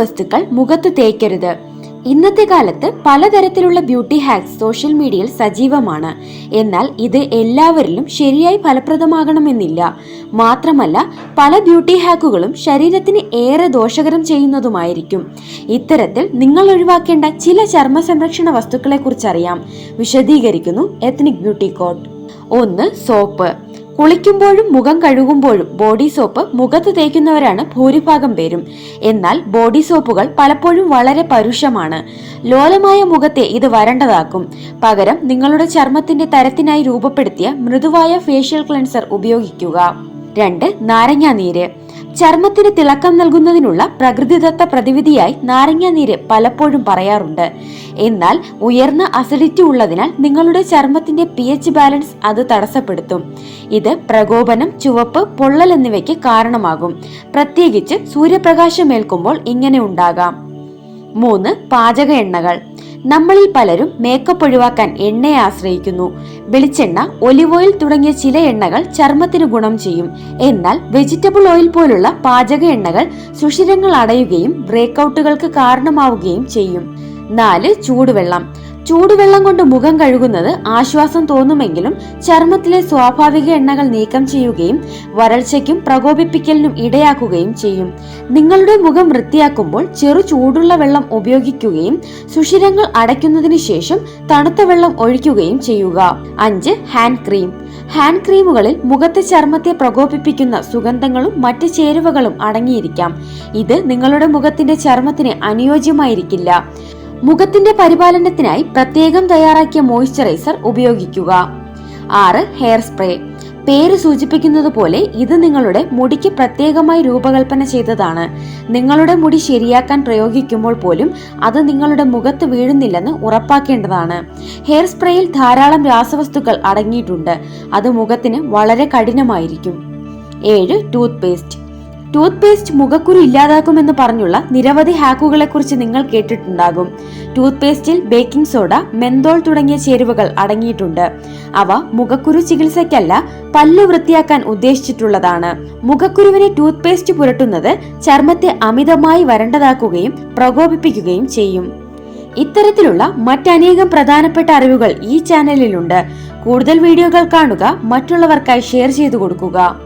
വസ്തുക്കൾ മുഖത്ത് തേക്കരുത്. ഇന്നത്തെ കാലത്ത് പലതരത്തിലുള്ള ബ്യൂട്ടി ഹാക്സ് സോഷ്യൽ മീഡിയയിൽ സജീവമാണ്. എന്നാൽ ഇത് എല്ലാവരിലും ശരിയായി ഫലപ്രദമാകണമെന്നില്ല. മാത്രമല്ല പല ബ്യൂട്ടി ഹാക്കുകളും ശരീരത്തിന് ഏറെ ദോഷകരം ചെയ്യുന്നതുമായിരിക്കും. ഇത്തരത്തിൽ നിങ്ങൾ ഒഴിവാക്കേണ്ട ചില ചർമ്മ സംരക്ഷണ വസ്തുക്കളെ കുറിച്ചറിയാം വിശദീകരിക്കുന്നു എത്നിക് ബ്യൂട്ടി കോട്ട് ഒന്ന് സോപ്പ്. കുളിക്കുമ്പോഴും മുഖം കഴുകുമ്പോഴും ബോഡി സോപ്പ് മുഖത്ത് തേക്കുന്നവരാണ് ഭൂരിഭാഗം പേരും. എന്നാൽ ബോഡി സോപ്പുകൾ പലപ്പോഴും വളരെ പരുഷമാണ്. ലോലമായ മുഖത്തെ ഇത് വരണ്ടതാക്കും. പകരം നിങ്ങളുടെ ചർമ്മത്തിന്റെ തരത്തിനായി രൂപപ്പെടുത്തിയ മൃദുവായ ഫേഷ്യൽ ക്ലെൻസർ ഉപയോഗിക്കുക. രണ്ട് നാരങ്ങാനീര്. ചർമ്മത്തിന് തിളക്കം നൽകുന്നതിനുള്ള പ്രകൃതിദത്ത പ്രതിവിധിയായി നാരങ്ങ നീര് പലപ്പോഴും പറയാറുണ്ട്. എന്നാൽ ഉയർന്ന അസിഡിറ്റി ഉള്ളതിനാൽ നിങ്ങളുടെ ചർമ്മത്തിന്റെ പി എച്ച് ബാലൻസ് അത് തടസ്സപ്പെടുത്തും. ഇത് പ്രകോപനം ചുവപ്പ് പൊള്ളൽ എന്നിവയ്ക്ക് കാരണമാകും. പ്രത്യേകിച്ച് സൂര്യപ്രകാശമേൽക്കുമ്പോൾ ഇങ്ങനെ ഉണ്ടാകാം. മൂന്ന് പാചക എണ്ണകൾ. നമ്മളിൽ പലരും മേക്കപ്പ് ഒഴിവാക്കാൻ എണ്ണയെ ആശ്രയിക്കുന്നു. വെളിച്ചെണ്ണ ഒലിവ് ഓയിൽ തുടങ്ങിയ ചില എണ്ണകൾ ചർമ്മത്തിന് ഗുണം ചെയ്യും. എന്നാൽ വെജിറ്റബിൾ ഓയിൽ പോലുള്ള പാചക എണ്ണകൾ സുഷിരങ്ങൾ അടയുകയും ബ്രേക്കൗട്ടുകൾക്ക് കാരണമാവുകയും ചെയ്യും. നാല് ചൂടുവെള്ളം. ചൂടുവെള്ളം കൊണ്ട് മുഖം കഴുകുന്നത് ആശ്വാസം തോന്നുമെങ്കിലും ചർമ്മത്തിലെ സ്വാഭാവിക എണ്ണകൾ നീക്കം ചെയ്യുകയും വരൾച്ചയ്ക്കും പ്രകോപിപ്പിക്കലിനും ഇടയാക്കുകയും ചെയ്യും. നിങ്ങളുടെ മുഖം വൃത്തിയാക്കുമ്പോൾ ചെറു ചൂടുള്ള വെള്ളം ഉപയോഗിക്കുകയും സുഷിരങ്ങൾ അടയ്ക്കുന്നതിന് ശേഷം തണുത്ത വെള്ളം ഒഴിക്കുകയും ചെയ്യുക. അഞ്ച് ഹാൻഡ് ക്രീം. ഹാൻഡ് ക്രീമുകളിൽ മുഖത്തെ ചർമ്മത്തെ പ്രകോപിപ്പിക്കുന്ന സുഗന്ധങ്ങളും മറ്റ് ചേരുവകളും അടങ്ങിയിരിക്കാം. ഇത് നിങ്ങളുടെ മുഖത്തിന്റെ ചർമ്മത്തിന് അനുയോജ്യമായിരിക്കില്ല. മുഖത്തിന്റെ പരിപാലനത്തിനായി പ്രത്യേകം തയ്യാറാക്കിയ മോയ്സ്ചറൈസർ ഉപയോഗിക്കുക. ആറ് ഹെയർ സ്പ്രേ. പേര് സൂചിപ്പിക്കുന്നത് പോലെ ഇത് നിങ്ങളുടെ മുടിക്ക് പ്രത്യേകമായി രൂപകൽപ്പന ചെയ്തതാണ്. നിങ്ങളുടെ മുടി ശരിയാക്കാൻ പ്രയോഗിക്കുമ്പോൾ പോലും അത് നിങ്ങളുടെ മുഖത്ത് വീഴുന്നില്ലെന്ന് ഉറപ്പാക്കേണ്ടതാണ്. ഹെയർ സ്പ്രേയിൽ ധാരാളം രാസവസ്തുക്കൾ അടങ്ങിയിട്ടുണ്ട്. അത് മുഖത്തിന് വളരെ കഠിനമായിരിക്കും. ഏഴ് ടൂത്ത് പേസ്റ്റ്. ടൂത്ത് പേസ്റ്റ് മുഖക്കുരു ഇല്ലാതാക്കുമെന്ന് പറഞ്ഞുള്ള നിരവധി ഹാക്കുകളെ കുറിച്ച് നിങ്ങൾ കേട്ടിട്ടുണ്ടാകും. ടൂത്ത് പേസ്റ്റിൽ ബേക്കിംഗ് സോഡ മെന്തോൾ തുടങ്ങിയ ചേരുവകൾ അടങ്ങിയിട്ടുണ്ട്. അവ മുഖക്കുരു ചികിത്സയ്ക്കല്ല പല്ലു വൃത്തിയാക്കാൻ ഉദ്ദേശിച്ചിട്ടുള്ളതാണ്. മുഖക്കുരുവിനെ ടൂത്ത് പേസ്റ്റ് പുരട്ടുന്നത് ചർമ്മത്തെ അമിതമായി വരണ്ടതാക്കുകയും പ്രകോപിപ്പിക്കുകയും ചെയ്യും. ഇത്തരത്തിലുള്ള മറ്റനേകം പ്രധാനപ്പെട്ട അറിവുകൾ ഈ ചാനലിലുണ്ട്. കൂടുതൽ വീഡിയോകൾ കാണുക മറ്റുള്ളവർക്കായി ഷെയർ ചെയ്തു കൊടുക്കുക.